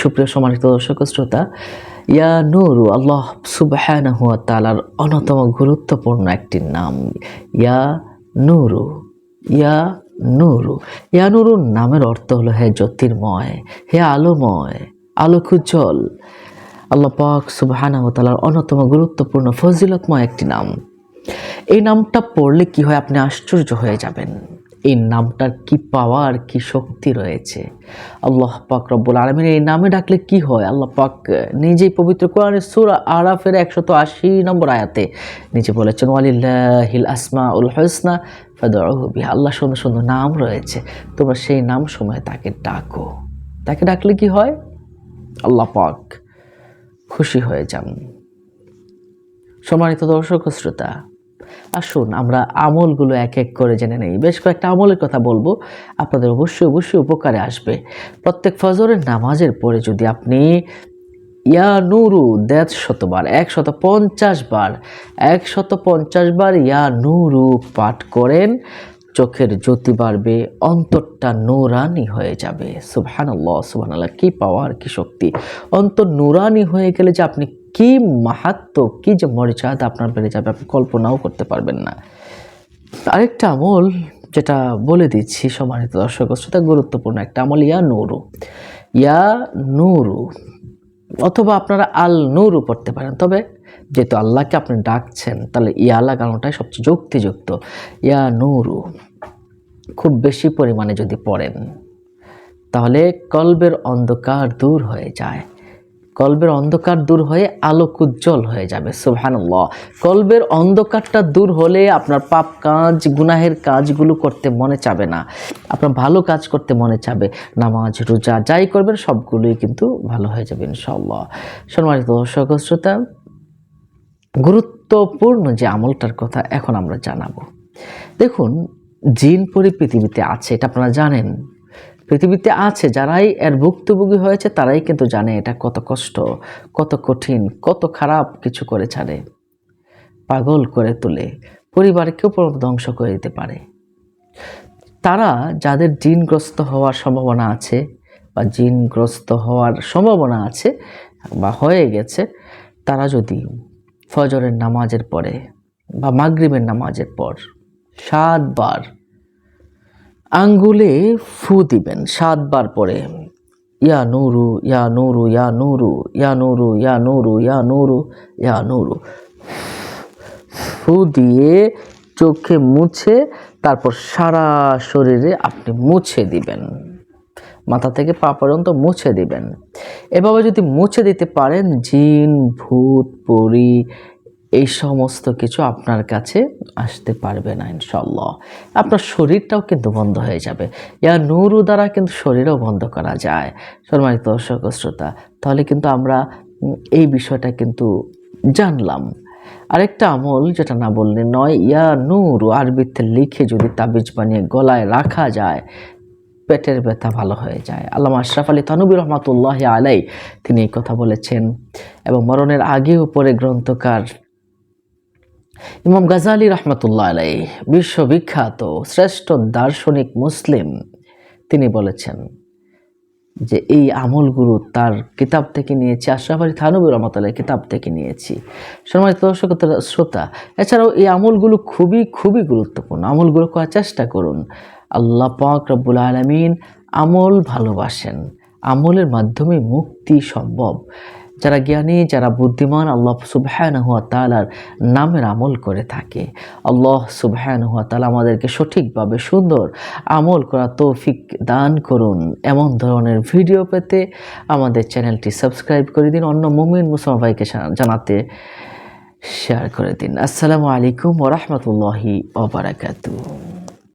সুপ্রিয় সম্মানিত দর্শক শ্রোতা, ইয়া নুরু, আল্লাহ সুবহানাহু ওয়া তাআলার অন্যতম গুরুত্বপূর্ণ একটি নাম। ইয়া নুরু ইয়া নুরু। ইয়া নুরু নামের অর্থ হলো হে জ্যোতির্ময়, হে আলোময়, আলোকুজ্জ্বল। আল্লাহ পাক সুবহানাহু ওয়া তাআলার অন্যতম গুরুত্বপূর্ণ, ফজিলতময় একটি নাম। এই নামটা পড়লে কি হয় আপনি আশ্চর্য হয়ে যাবেন। এই নামটার কি পাওয়ার, কি শক্তি রয়েছে? আল্লাহ পাক রব্বুল আলমিন এই নামে ডাকলে কি হয়? আল্লাহ পাক নিজেই পবিত্র কোরআনের সুরা আরাফের একশত আশি নম্বর আয়াতে নিজে বলেছেন, ওয়ালিল্লাহিল আসমা উল হসনা বিহা। আল্লাহ সুন্দর সুন্দর নাম রয়েছে। তোমরা সেই নাম সময় তাকে ডাকো। তাকে ডাকলে কি হয়? আল্লাহ পাক খুশি হয়ে যান। সম্মানিত দর্শক শ্রোতা আসুন, আমরা আমলগুলো এক এক করে জেনে নেই। বেশ কয়েকটা আমলের কথা বলব। আপনাদের অবশ্যই অবশ্যই উপকারে আসবে। প্রত্যেক ফজরের নামাজের পরে যদি আপনি ইয়া নুরু দেড় শতবার একশত পঞ্চাশ বার একশত পঞ্চাশ বার ইয়া নুরু পাঠ করেন, চোখের জ্যোতি বাড়বে, অন্তরটা নুরানি হয়ে যাবে। সুবহানাল্লাহ সুবহানাল্লাহ, কি পাওয়ার কি শক্তি। অন্তর নুরানি হয়ে গেলে যে আপনি কি মাহাত্ম, কি যে মর্যাদা আপনার বেড়ে যাবে, আপনি কল্পনাও করতে পারবেন না। আরেকটা আমল যেটা বলে দিচ্ছি সম্মানিত দর্শক, শ্রোতা, গুরুত্বপূর্ণ একটা আমল, ইয়া নুরু। ইয়া নুরু, অথবা আপনারা আল নুরু পড়তে পারেন। তবে যেহেতু আল্লাহকে আপনি ডাকছেন, তাহলে ইয়া লাগানোটাই সবচেয়ে যুক্তিযুক্ত। ইয়া নুরু, খুব বেশি পরিমাণে যদি পড়েন, তাহলে কলবের অন্ধকার দূর হয়ে যায়। কলবের অন্ধকার দূর হয়ে আলোক উজ্জ্বল হয়ে যাবে, সুবহানাল্লাহ। কলবের অন্ধকারটা দূর হলে আপনার পাপ কাজ, গুনাহের কাজগুলো করতে মনে চাবে না। আপনার ভালো কাজ করতে মনে চাবে, নামাজ, রোজা, যাই করবেন, সবগুলোই কিন্তু ভালো হয়ে যাবে ইনশাল্লাহ সম্মানিত দর্শক শ্রোতা, গুরুত্বপূর্ণ যে আমলটার কথা এখন আমরা জানাব। দেখুন, জিন পরি পৃথিবীতে আছে, এটা আপনারা জানেন। পৃথিবীতে আছে, যারাই এর ভুক্তভোগী হয়েছে, তারাই কিন্তু জানে এটা কত কষ্ট, কত কঠিন, কত খারাপ কিছু করে ছাড়ে, পাগল করে তোলে পরিবারকেও ধ্বংস করে দিতে পারে। তারা যাদের জিনগ্রস্ত হওয়ার সম্ভাবনা আছে বা জিনগ্রস্ত হওয়ার সম্ভাবনা আছে বা হয়ে গেছে, তারা যদি ফজরের নামাজের পরে বা মাগরিবের নামাজের পর সাতবার আঙ্গুলে ফু দিবেন সাতবার পরে। ইয়া নুরু ইয়া নুরু ইয়া নুরু ইয়া নুরু ইয়া নুরু ইয়া নুরু ইয়া নুরু। ফু দিয়ে চোখে মুছে তারপর সারা শরীরে আপনি মুছে দিবেন। মাথা থেকে পা পর্যন্ত মুছে দিবেন। এভাবে যদি মুছে দিতে পারেন, জিন, ভূত, পরি এই সমস্ত কিছু আপনার কাছে আসতে পারবে না ইনশাল্লাহ আপনার শরীরটাও কিন্তু বন্ধ হয়ে যাবে। ইয়া নুরু দ্বারা কিন্তু শরীরও বন্ধ করা যায়। সম্মানিত দর্শক শ্রোতা, তাহলে কিন্তু আমরা এই বিষয়টা কিন্তু জানলাম। আরেকটা আমল, যেটা না বললে নয়, ইয়া নূর, আরবিতে লিখে যদি তাবিজ বানিয়ে গলায় রাখা যায়, পেটের ব্যথা ভালো হয়ে যায়। আল্লামা আশরাফ আলী তানুবি রহমাতুল্লাহ আলাই তিনি এই কথা বলেছেন। এবং মরণের আগেও পরে গ্রন্থকার ইমাম গাজালি রহমতুল্লাহ আলাই বিশ্ববিখ্যাত শ্রেষ্ঠ দার্শনিক মুসলিম, তিনি বলেছেন যে এই আমলগুলো তার কিতাব থেকে নিয়েছি আশরাফ আলী থানবী রহমতুল্লাহ কিতাব থেকে নিয়েছি। সম্মানিত দর্শক শ্রোতা, এছাড়াও এই আমলগুলো খুবই খুবই গুরুত্বপূর্ণ। আমলগুলো করার চেষ্টা করুন। আল্লাহ পাক রব্বুল আলমিন আমল ভালোবাসেন। আমলের মাধ্যমে মুক্তি সম্ভব। যারা জ্ঞানী, যারা বুদ্ধিমান, আল্লাহ সুবহান হুয়া তালার নামের আমল করে থাকে। আল্লাহ সুবহান হুয়া তালা আমাদেরকে সঠিকভাবে সুন্দর আমল করা তৌফিক দান করুন। এমন ধরনের ভিডিও পেতে আমাদের চ্যানেলটি সাবস্ক্রাইব করে দিন, অন্য মুমিন মুসলমান ভাইকে জানাতে শেয়ার করে দিন। আসসালামু আলাইকুম ওরহমতুল্লাহি ওবরাকাতু